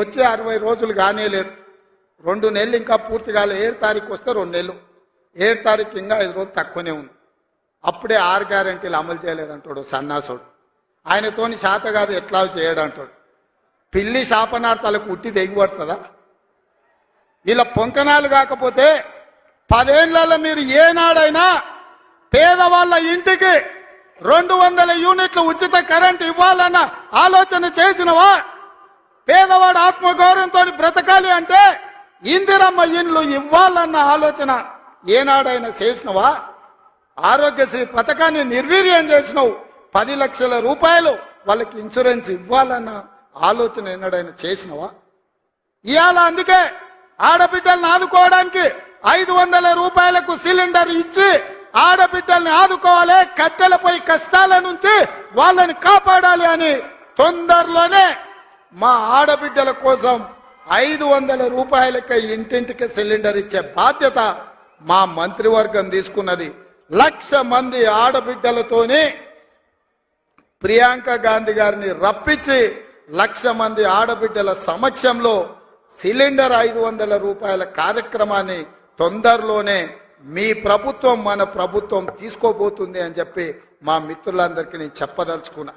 వచ్చే అరవై రోజులు కానే లేదు. రెండు నెలలు ఇంకా పూర్తి కాలే. ఏడు తారీఖు వస్తే రెండు నెలలు. ఏడు తారీఖు ఇంకా ఐదు రోజులు తక్కువనే ఉంది. అప్పుడే ఆరు గ్యారంటీలు అమలు చేయలేదంటాడు సన్నాసుడు. ఆయనతోని శాత కాదు ఎట్లా చేయడంటాడు. పిల్లి శాపనార్థాలకు ఉట్టి దిగిపడుతుందా ఇలా పొంకనాలు కాకపోతే పదేళ్ళలో మీరు ఏనాడైనా పేదవాళ్ళ ఇంటికి రెండు వందల యూనిట్లు ఉచిత కరెంట్ ఇవ్వాలన్న ఆలోచన చేసినవా? పేదవాడు ఆత్మగౌరవంతో బ్రతకాలి అంటే ఇందిరమ్మ ఇండ్లు ఇవ్వాలన్న ఆలోచన ఏనాడైనా చేసినవా? ఆరోగ్యశ్రీ పథకాన్ని నిర్వీర్యం చేసినావు. పది లక్షల రూపాయలు వాళ్ళకి ఇన్సూరెన్స్ ఇవ్వాలన్న ఆలోచన ఏనాడైనా చేసినవా? ఇవాళ అందుకే ఆడబిడ్డల్ని ఆదుకోవడానికి ఐదు వందల రూపాయలకు సిలిండర్ ఇచ్చి ఆడబిడ్డల్ని ఆదుకోవాలి కట్టెలపై కష్టాల నుంచి వాళ్ళని కాపాడాలి అని తొందరలోనే మా ఆడబిడ్డల కోసం ఐదు వందల రూపాయలకి ఇంటింటికి సిలిండర్ ఇచ్చే బాధ్యత మా మంత్రివర్గం తీసుకున్నది. లక్ష మంది ఆడబిడ్డలతోనే ప్రియాంక గాంధీ గారిని రప్పించి లక్ష మంది ఆడబిడ్డల సమక్షంలో సిలిండర్ ఐదు వందల రూపాయల కార్యక్రమాన్ని తొందరలోనే మీ ప్రభుత్వం మన ప్రభుత్వం తీసుకోబోతుంది అని చెప్పి మా మిత్రులందరికీ నేను చెప్పదలుచుకున్నా.